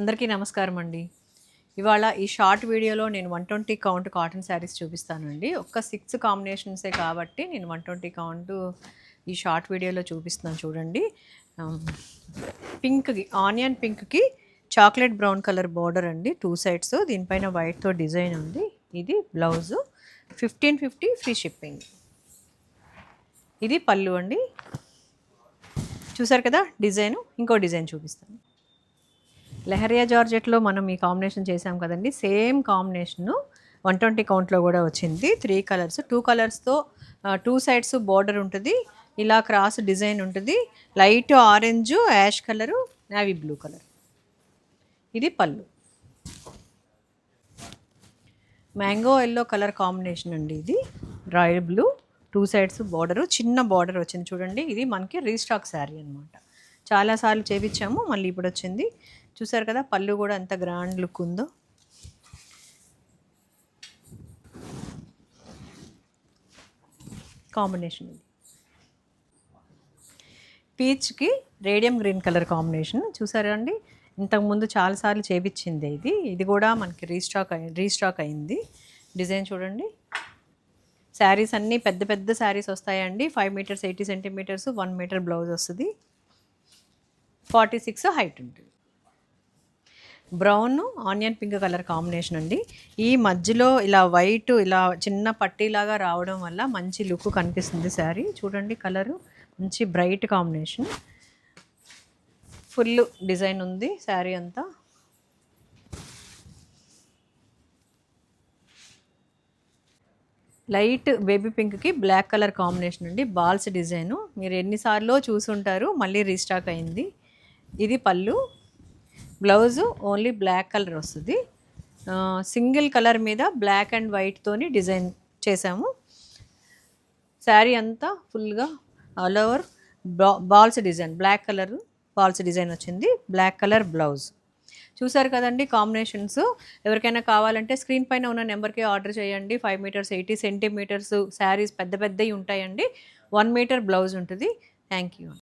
అందరికీ నమస్కారం అండి. ఇవాళ ఈ షార్ట్ వీడియోలో నేను one twenty count cotton saris చూపిస్తానండి. ఒక్క సిక్స్ కాంబినేషన్సే కాబట్టి నేను వన్ ట్వంటీ కౌంట్ ఈ షార్ట్ వీడియోలో చూపిస్తున్నాను చూడండి. పింక్కి ఆనియన్ పింక్కి చాక్లెట్ బ్రౌన్ కలర్ బార్డర్ అండి. టూ సైడ్స్ దీనిపైన వైట్తో డిజైన్ ఉంది. ఇది blouse. Fifteen fifty free shipping. ఇది పళ్ళు అండి. చూసారు కదా డిజైను? ఇంకో డిజైన్ చూపిస్తాను. లెహరియా జార్జెట్లో మనం ఈ కాంబినేషన్ చేసాం కదండి. సేమ్ కాంబినేషను వన్ ట్వంటీ కౌంట్లో కూడా వచ్చింది. త్రీ కలర్స్ టూ కలర్స్తో టూ సైడ్స్ బార్డర్ ఉంటుంది. ఇలా క్రాస్ డిజైన్ ఉంటుంది. Light orange ash colour navy blue colour. ఇది పళ్ళు. మ్యాంగో ఎల్లో కలర్ కాంబినేషన్ అండి ఇది. Royal blue two sides border చిన్న బార్డర్ వచ్చింది చూడండి. ఇది మనకి రీస్టాక్ శారీ అనమాట చాలాసార్లు చేపించాము మళ్ళీ ఇప్పుడు వచ్చింది చూసారు కదా పళ్ళు కూడా ఎంత గ్రాండ్ లుక్ ఉందో. కాంబినేషన్ ఇది. పీచ్కి రేడియం గ్రీన్ కలర్ కాంబినేషన్ చూసారా అండి? ఇంతకుముందు చాలాసార్లు చేపించింది ఇది. ఇది కూడా మనకి రీస్టాక్ అయి రీస్టాక్ అయింది. డిజైన్ చూడండి. శారీస్ అన్నీ పెద్ద పెద్ద శారీస్ వస్తాయండి. Five metres eighty centimetres one metre blouse వస్తుంది. ఫార్టీ సిక్స్ హైట్ ఉంటుంది. Brown onion pink colour combination అండి. ఈ మధ్యలో ఇలా వైట్ ఇలా చిన్న పట్టీలాగా రావడం వల్ల మంచి లుక్ కనిపిస్తుంది శారీ. చూడండి కలరు మంచి బ్రైట్ కాంబినేషన్. ఫుల్ డిజైన్ ఉంది శారీ అంతా. లైట్ బేబీ పింక్కి బ్లాక్ కలర్ కాంబినేషన్ అండి. Balls design. మీరు ఎన్నిసార్లు చూసుంటారు మళ్ళీ రీస్టాక్ అయింది. ఇది పళ్ళు. బ్లౌజు ఓన్లీ బ్లాక్ కలర్ వస్తుంది. సింగిల్ కలర్ మీద బ్లాక్ అండ్ వైట్తోని డిజైన్ చేసాము శారీ అంతా ఫుల్గా all over balls design black colour balls design వచ్చింది. Black colour blouse. చూసారు కదండి కాంబినేషన్స్. ఎవరికైనా కావాలంటే స్క్రీన్ పైన ఉన్న నెంబర్కి ఆర్డర్ చేయండి. Five metres eighty centimetres saris పెద్ద పెద్దవి ఉంటాయండి. వన్ మీటర్ బ్లౌజ్ ఉంటుంది. Thank you.